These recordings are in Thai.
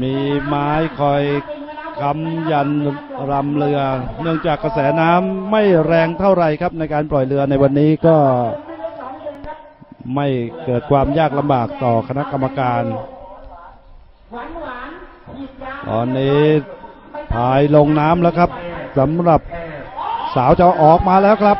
มีไม้คอยคำยันรำเรือ เนื่องจากกระแสน้ำไม่แรงเท่าไรครับ ในการปล่อยเรือในวันนี้ก็ไม่เกิดความยากลำบากต่อคณะกรรมการ ตอนนี้พายลงน้ำแล้วครับสำหรับสาวจะออกมาแล้วครับ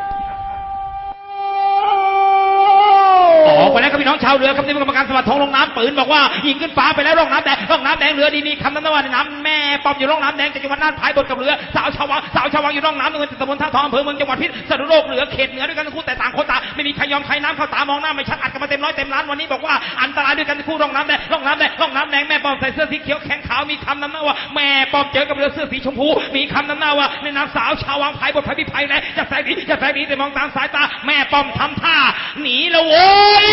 เรือคำนี้เป็นกรรมการสมัติทองลงน้ำปืนบอกว่ายิงขึ้นฟ้าไปแล้วร่องน้ำแดงร่องน้ำแดงเรือดีมีคำนั้นว่าน้ำแม่ปอมอยู่ร่องน้ำแดงจากจังหวัดน่านพายบนกับเรือสาวชาววังสาวชาววังอยู่ร่องน้ำเงินตำบลท่าทองอำเภอเมืองจังหวัดพิษณุโลกเหนือเขตเหนือด้วยกันทั้งคู่แต่ต่างคนต่าง ไม่มีใครยอมใครน้ำเข้าตามองหน้าไม่ชัดอัดกันมาเต็มร้อยเต็มล้านวันนี้บอกว่าอันตรายด้วยกันคู่ร่องน้ำแดงร่องน้ำแดงร่องน้ำแดงแม่ปอมใส่เสื้อสีเขียวแขนขาวมีคำนั้นว่าแม่ปอมเจอกับเรือเสื้อสีชมพูมีคำนั้นว่าในน้ำสาวชาววังพายบทพายพิพายแรงจะแสงดีจะแสงดีแต่มองตามสายตา แม่ปอมทำท่าหนีแล้วโว้ย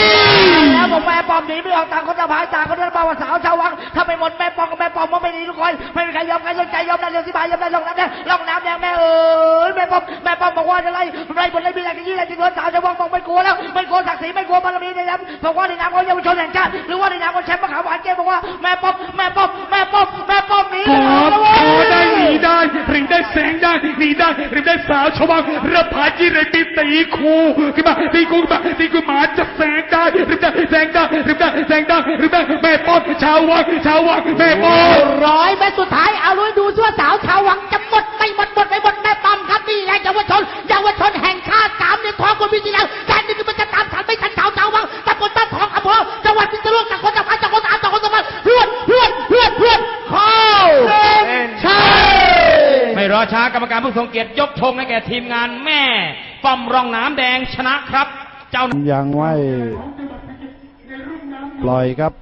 แล้วผมแม่ปอมหนีไม่ออกต่างคนต่างพายต่างคนต่างบอกว่าสาวชาววังถ้าไม่หมดแม่ปอมกับแม่ปอมมันไม่ดีทุกคนไม่มีใครยอมใครสนใจยอมได้เรืองที่พายยอมได้ลงน้ำแดงลงน้ำแดงแม่เอ๋ยแม่ปอมแม่ปอมบอกว่าจะไล่ไล่บนไล่บีอะไรกันยี่อะไรจริงๆสาวชาววังบอกไม่กลัวแล้ว ไม่กลัวศักดิ์ศรีไม่กลัวบารมีในน้ำบอกว่าในน้ำของเยาวชนแห่งชาติหรือว่าในน้ำของแชมป์มหาหวานเกมบอกว่าแม่ปอมแม่ปอมแม่ปอมแม่ปอมหนีขไปอแล้วเว้ยขอได้หนีได้หรือได้แสงได้หนีได้หรือได้สาวชาวบ้านระพาจีเรตีตีคูขึ้นมาตีคูขึ้นมาตีคูหมาจะแสงได้หรือได้แสงได้หรือได้แสงได้หรือได้แม่ป้อนชาววังชาววังแม่ป้อนร้อยเมตรสุดท้ายเอาลุยดูซิว่าสาวชาววังจะหมดไม่หมดหมดไม่หมดแม่ปอมครับนี่แหละเยาวชนเยาวชนแห่ งชาติสามเหรียญทองคนพิจิตรแล้วการนี้มันจะตามทันไม่ทันสาวชาววังตำบลบ้านทองอำเภอจังหวัดพิษณุโลกจากคนจากพันจากคนสามจากคนสามเพื่อนเพื่อนเพื่อนเพื่อนเข้าใช่ไม่รอช้ากรรมการผู้ทรงเกียรติยกธงให้แก่ทีมงานแม่ป้อมร่องน้ำแดงชนะครับ เจ้ายังไม่ปล่อยครับ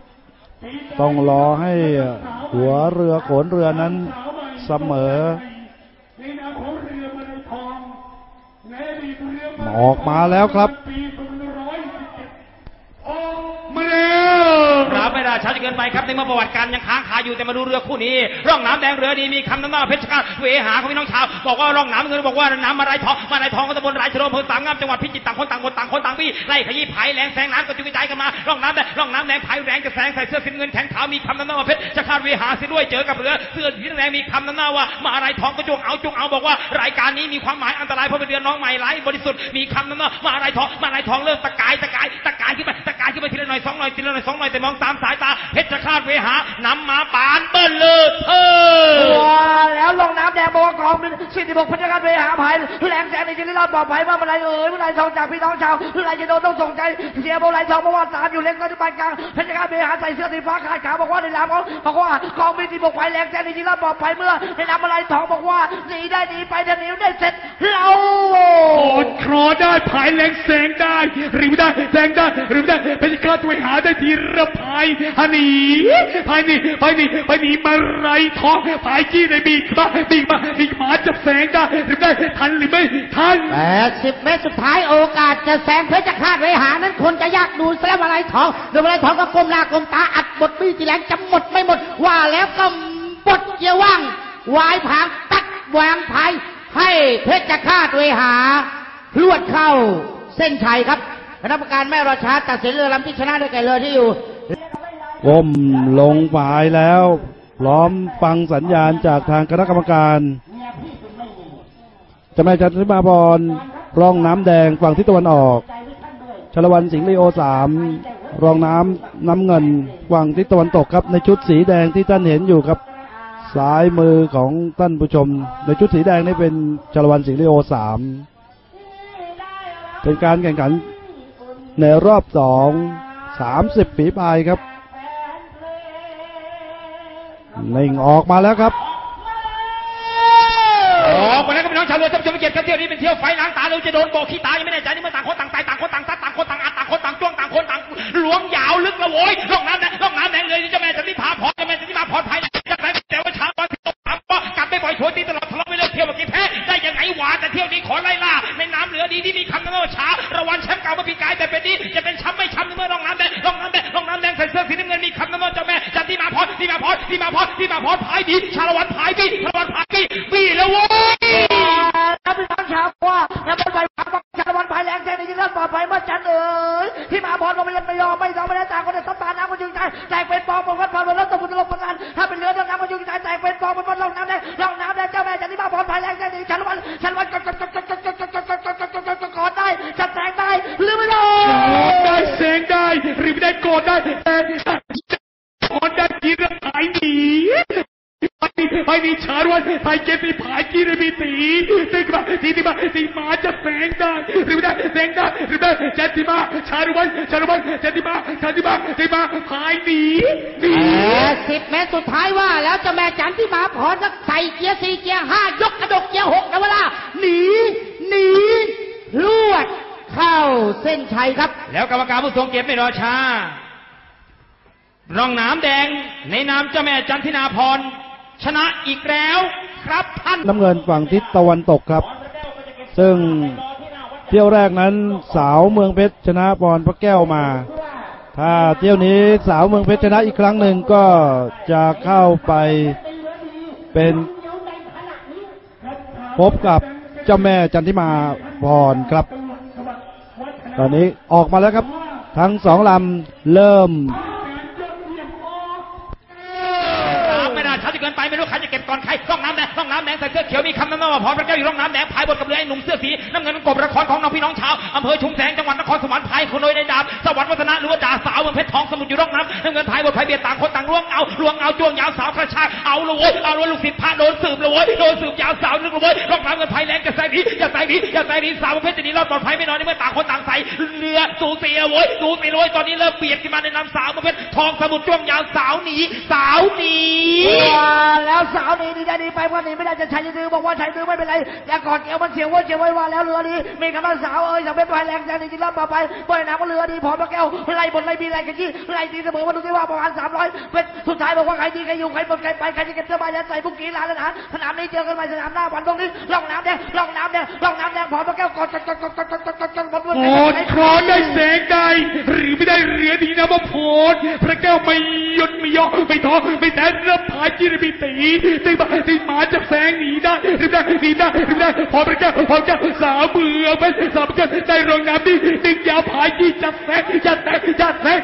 ต้องรอให้หัวเรือโขนเรือนั้นเสมอ ออกมาแล้วครับ มาแล้ว รับไม่ได้ ช้าจะเกินไปครับในเมื่อประวัติการยังค้างคาอยู่แต่มาดูเรือคู่นี้ ร่องน้ำแดงเรือดีมีคำนำหน้าเพชรฆาเวหาของพี่น้องชาวบอกว่าร่องน้ำเงินบอกว่าน้ำมาไรทองมาไรทองก็ตำบลไรชโลอำเภอสามงามจังหวัดพิจิตรต่างคนต่างคนต่างคนต่างพี่ไล่ขยี้ไผ่แรงแซงน้ำก็จุกกระจายกันมาร่องน้ำแดงร่องน้ำแดงไผ่แรงจะแซงใส่เสื้อสีเงินแขนขาวมีคำนำหน้าวเพชรจะคาเวหาเสียด้วยเจอกับเรือเสื้อสีแดงมีคำนำหน้าว่ามาไรทองก็จงเอาจงเอาบอกว่ารายการนี้มีความหมายอันตรายเพราะเป็นเรือน้องใหม่ไร้บริสุทธิ์มีคำนำหน้ามาไรทองมาไรทองเริ่มตะกายตะกายตะกายขึ้นไปตะกายขึ้นไปทีละหน่อยสองหน่อยทีละหน่อยสองหน่อยแต่มองตามสายตาเพชรคาดเวหานำมาปานเบิ้ลเลิศเธอแล้วลงน้ำแดงบอกว่ากองเป็นสิทธิบกพัฒนาการไปหาภัยแรงแสงในชีวิตรอดปลอดภัยว่าเมื่อไรเอ่ยเมื่อไรทองจากพี่น้องชาวเมื่อไรจะโดนต้องส่งใจเสียโบไรทองเพราะว่าสามอยู่เล็กน้อยที่ปานกลางเพัฒนาการไปหาใส่เสื้อสีฟ้าขาดขาวบอกว่าในน้ำเขาบอกว่ากองมีสิทธิบกภัยแรงแสงในชีวิตรอดปลอดภัยเมื่อในน้ำอะไรทองบอกว่าหนีได้หนีไปถ้าหนีได้เสร็จเราโอดครอได้ผายแรงแสงได้หรือไม่ได้แสงได้หรือไม่ได้เพชรฆาตตัวหาได้ทีระพายฮันนีพายนี่พายนี่พายนี่มาไรทองผายจี้ในบีกมาบีกมาบีกหมาจับแสงได้หรือไม่ได้ทันหรือไม่ทันแปดสิบเมตรสุดท้ายโอกาสจะแซงเพชรคาดไว้หานั้นคนจะยากดูแสลมอะไรทองดูอะไรทองก็ก้มหน้าก้มตาอัดบทบี้จีแรงจะหมดไม่หมด ว่าแล้วก็บดเกียร์ว่างวายผางตัดวางพายให้เพชรคาดไว้หาลวดเข้าเส้นชัยครับคณะกรรมการแม่รอช้าตัดสินเรือลำที่ชนะได้แก่เรือที่อยู่ ก้มลงปลายแล้วพร้อมฟังสัญญาณจากทางคณะกรรมการจะแม่จันทิมาพรรองน้ำแดงฝั่งทิศตะวันออก ชลวันสิงห์ลีโอสามรองน้ำน้ำเงินฝั่งทิศตะวันตกครับ ในชุดสีแดงที่ท่านเห็นอยู่ครับซ้ายมือของท่านผู้ชม ในชุดสีแดงนี่เป็นชลวันสิงห์ลีโอสามเป็นการแข่งขันในรอบสองสามสิบฝีพายครับ เล่งออกมาแล้วครับออกมาแล้วครับน้องชาวเรือท่านผู้ชมเกียรติครับเที่ยวนี้เป็นเที่ยวไฟล้างตาเราจะโดนโบกขี้ตายังไม่แน่ใจนี่มันต่างคนต่างตายต่างคนต่างซัดต่างคนต่างอัดต่างคนต่างจ้วงต่างคนต่างล้วงยาวลึกละโว้ยร่องน้ำแดงร่องน้ำแดงเลยเจ้าแม่จันทิพาพรเจ้าแม่จันทิพาพรภายในจะแพ้แต่ว่าช้าบอลที่ตกต่ำว่ากลับไปปล่อยชว์ตีตลอดทะเลาะไม่เลิกเที่ยวเมื่อกี้แพ้ได้ยังไงหวะแต่เที่ยวนี้ขอไล่ล่าในน้ำเหลือดีที่มีคำนั้นว่าช้าระวันแชมป์เก่ามื่อปีกายแต่เป็นนี้จะเป็นชมป์ไม่ชมป์ในเมื่อร่องน้ำแดงร่องน้ำแดงร่องน้ำแดงใส่เสื้อสี พรที่มาพรที่มาพรที่มาพรพายดีชาละวันพายดีชาละวันพายดีปีแล้วโว้ยแล้วพี่น้องชาวว่าแล้วบนใบพักชาละวันพายแรงแท้ในที่นั้นปลอดภัยเมื่อจันเอ๋ยที่มาพรก็ไม่ยังไม่ยอมไม่ยอมไม่ได้ต่างคนแต่ต้องตาน้ำก็จึงใจแจกเป็นปองปองกันแล้วตกบุญลงพลันถ้าเป็นเรื สิบเมตรสุดท้ายว่า แล้วเจะแม่จันที่มาพรสักใส่เกียร์สี่เกียร์ห้ายกกระดกเกียร์หกนะเวลาหนีหนีลวด เข้าเส้นชัยครับ แล้วกรรมการผู้ทรงเกียรติไม่รอช้าร่องน้ำแดงในนามเจ้าแม่จันทินาพรชนะอีกแล้ว ครับท่านน้ำเงินฝั่งทิศตะวันตกครับ ซึ่งเที่ยวแรกนั้นสาวเมืองเพชรชนะบอลพระแก้วมา ถ้าเที่ยวนี้สาวเมืองเพชรชนะอีกครั้งหนึ่งก็จะเข้าไปเป็นพบกับเจ้าแม่จันทิมาพรครับ ตอนนี้ออกมาแล้วครับ ทั้งสองลำเริ่ม 在这条命 คำน้ำหน้าว่าพร้อพระแก้วอยู่ร่องน้ำแดงพายบทกับเรือไอ้หนุ่มเสื้อสีน้ำเงินกบละครของน้องพี่น้องชาวอำเภอชุมแสงจังหวัดนครสวรรค์พายคนโดยในดาบสวรรค์วัฒนะหรือว่าจ่าสาวเมืองเพชรทองสมุทรอยู่ร่องน้ำน้ำเงินพายบทพายเบียดต่างคนต่างล่วงเอาล่วงเอาจ้วงยาวสาวกระชากเอาเลยเว้ยเอาเลยลูกศิษย์พระโดนสืบเลยเว้ยโดนสืบยาวสาวนึกเลยเว้ยร่องน้ำเงินพายแรงจะใส่ดีจะใส่ดีจะใส่ดีสาวเมืองเพชรจะหนีรอดปลอดภัยไม่นอยในเมื่อต่างคนต่างใส่เรือสูสีเอาเว้ยสูสีลยเว้ยตอนนี้เริ่มเบียดขึ้นมาในน้ำสาวเมืองเพชรทองสมุทรจ้วงยาวสาวหนีสาวหนีแล้วสาวหนีดีได้ดีไปว่าหนีไม่ได้จะชัยยืนบอกว่าใช้มือไม่เป็นไรแต่ก่อนเอวมันเสียงว่าเสียงไว้ว่าแล้วเรือดีมีกำลังสาวเอ้ยสำเวชนไปแรงใจในจิตรับมาไปบ่อยน้ำเรือดีผอมมาแก้วไล่บนไรมีไรกันที่ไล่ตีเสมอว่าดูที่ว่าประมาณสามร้อยเป็นสุดท้ายบอกว่าใครดีใครอยู่ใครหมดใครไปใครจะเก็บเสื้อใบแล้วใส่บุกกีฬาแล้วนะสนามนี้เจอกันใหม่สนามหน้าวันตรงนี้ล่องน้ำแดงล่องน้ำแดงล่องน้ำแดงผอมมาแก้วกอดกอดกอดกอดกอด ครอนได้แสงได้ หรือไม่ได้เรือดีนะมาโพดพระแก้วไม่ยนไม่ยอกไม่ท้อไม่แต่รับพายจิรมีตีตีมาตีมาจะแสงหนีได้หรือได้หนีได้หรือได้พอพระแก้วพอพระแก้วสาวเบื่อไปสาวเกินได้รองน้ำดีดึงยาวพายยี่จะแสงจะแสงจะแสง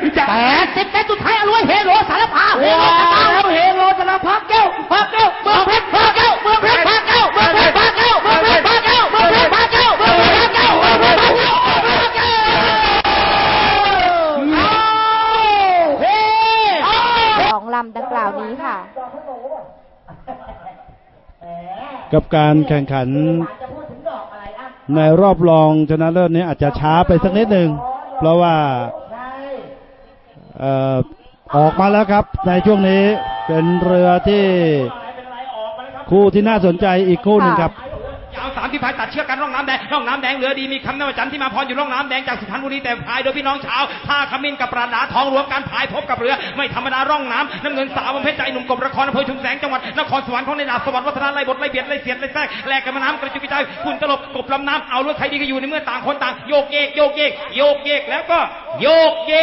กับการแข่งขันในรอบรองชนะเลิศนี้อาจจะช้าไปสักนิดหนึ่งเพราะว่าออออกมาแล้วครับ ในช่วงนี้เป็นเรือที่คู่ที่น่าสนใจอีกคู่หนึ่งครับ ตัดเชือกกันร่องน้ำแดงร่องน้ำแดงเหลือดีมีคำนวจันทร์ที่มาพรอยู่ร่องน้ำแดงจากสุพรรณบุรีแต่พายโดยพี่น้องชาวท่าขมิ้นกับปราดาทองรวมกันพายพบกับเรือ ไม่ธรรมดาร่องน้ำน้ำเงินสาวประเภทใจหนุ่มกบละครอำเภอชุมแสงจังหวัดนครสวรรค์ของในดาบสวรรค์วัฒนาไล่บทไล่เบียดไล่เสียดไล่แทรกแลกกันมาน้ำกระจุยกระจายฝุ่นตลบกบลำน้ำเอาเรือใครดีก็อยู่ในเมื่อต่างคนต่างโยกเยกโยกเยกโยกเยกแล้วก็โยกเย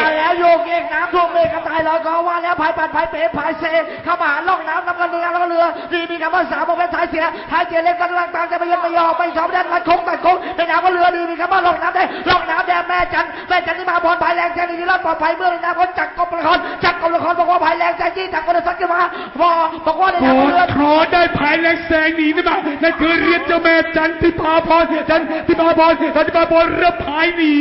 กแล้วโยกเยกน้ำท่วมเลยกระต่ายลอยคอว่าแล้วพายปัดพายเป๋พายเซเข้ามาล่องน้ำน้ำกันเรือแล้วก็เรือดีมีคำว่าสาวประเภทสายเสียท้ายเสียเล็กกันล่างตามจะไปยังไม่ยอมไม่ชอบแดนมันคงตัดคงในน้ำก็เรือดีมีคำว่าล่องน้ำได้ล่องน้ำแดงแม่จัน แม่จันที่มาพรพายแรงใจดีรอดปลอดภัยเมื่อในน้ำก็จักกบละครจักกบละครบอกว่าพายแรงใจจี้จักกบละครขึ้นมาพอบอกว่าในโอน้ำก็ดเรือครอนได้พายแรงแสงหนีนะมานั่นคือเรียนเจ้าแม่จันทิพาพรจันทิพาพรจันทิพาพรรับพายหนี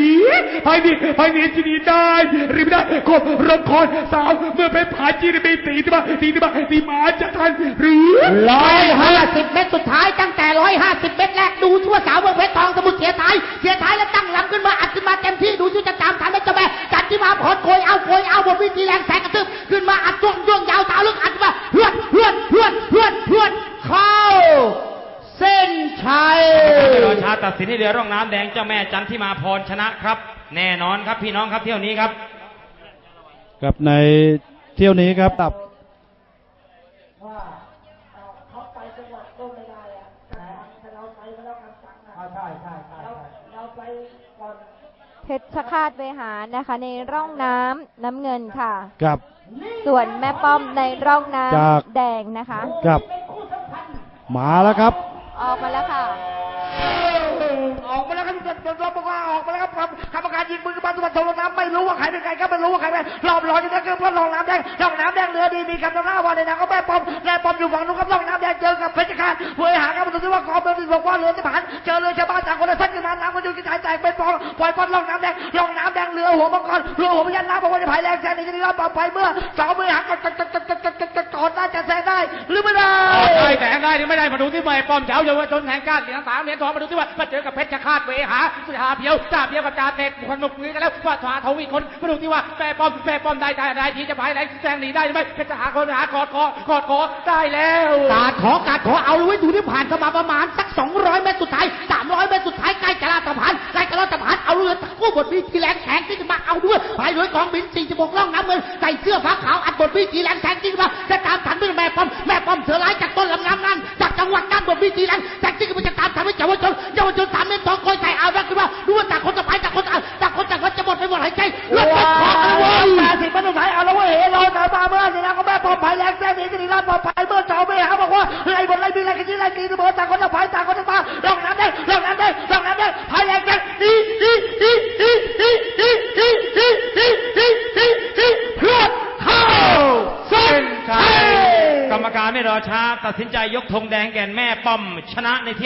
พายหนีพายหนีจะหนีได้หรือไม่ได้กบรบคอนสาวเมื่อไปพายจีนไปตีที่มาตีที่มาตีหมาจะทันหรือร้อยห้าสิบเมตรสุดท้ายตั้งแต่ร้อยห้าสิบเมตรแรกดูทั่วสาวเมืองเพชรทองสมุทรเสียท้ายเสียท้ายแล้วตั้งหลังขึ้นมาอัดขึ้นมาเต็มที่ดูซิจะตามทันไหมเจ้าแม่จัดที่มาพอดโกยเอาโกยเอาบนวิธีแรงแสงกระตึบขึ้นมาอัดจ้วงจ้วงยาวสาวลึกอัดขึ้นมาเพื่อนเพื่อนเพื่อนเพื่อนเพื่อนเข้า เส้นชัยไม่รอช้าตัดสินให้เรือร่องน้ำแดงเจ้าแม่จันที่มาพรชนะครับ แน่นอนครับพี่น้องครับเที่ยวนี้ครับ กับในเที่ยวนี้ครับตับเพชรคาตเวหานะคะ ในร่องน้ำน้ำเงินค่ะ กับ ส่วนแม่ป้อมในร่องน้จากำแดงนะคะ กับมาแล้วครับ ออกมาแล้วค่ะ ออกมาแล้วครับรอบบอกว่าออกมาแล้วครับกรรมการยิงมือกร รมารสุวรรณทลงน้ำไม่รู้ว่าใครเป็นใครก็ไม่รู้ว่าใครเป็นรอบร้อนอยู่นั่นคือเพราะรองน้ำแดงรองน้ำแดงเรือดีมีคำนำหน้าว่าในนามก็แม่ปอมแม่ปอมอยู่ฝั่งนู้นครับรองน้ำแดงเจอกับเพชรฆาตเวยหาครับดูสิว่ากองเรือที่บอกว่าเรือที่ผ่านเจอเรือชาวบ้านต่างคนละพันกันมาน้ำก็อยู่กระจายแตกเป็นปองปล่อยปอนรองน้ำแดงรองน้ำแดงเรือหัวมังกรเรือหัวพญานาคบอกว่าจะพายแรงแซงในที่นี้รอบต่อไปเมื่อสองมือหักกดกดกดกดกดกดก ก่อนน่าจะแซงได้ หรือไม่ได้ได้แต่งได้หรือไม่ได้มาดูที่ใบปอมเจ้าเยาวชนแห่งชาติเหรียญสามเหรียญทองมาดูที่ว่ามาเจอกับเพชรฆาตเวหาสุธาเพียวจ่าเพียวกับจ่าเตกสนุกนี้กันแล้วว่าทวาทวีคนมาดูที่ว่าแม่ปอมแม่ปอมได้ได้ได้ทีจะพายไหนแซงหนีได้ไหมเพชรหาคนหากอดคอกอดคอได้แล้วกาดขอกาดขอเอาเลยไว้ดูที่ผ่านกันมาประมาณสัก200เมตรสุดท้าย300เมตรสุดท้ายใกล้จะลาดสะพานใกล้จะลาดสะพานเอาเรือกู้บทวีทีแรงแข็งที่จะมาเอาด้วยพายเรือกองบิน46ล่องน้ำเงินใส่เสื้อฟ้าขาวอัดบทวีทีแรงแข็งที่ อมพายแรงแซงหนีกันอีกแล้วปลอดภัยเมื่อเจ้าไม่หาบอกว่าไล่บนไล่บินไล่กันที่ไล่ตีเสมอต่างคนต่างไปต่างคนต่างมาลองน้ำได้ลองน้ำได้ลองน้ำได้พายแรงแซงอีอีอีอีอีอีอีอีอีอีอีอีพรวดเข้าเส้นชัยกรรมการไม่รอช้าตัดสินใจยกธงแดงแก่นแม่ป้อมชนะในเที่ยว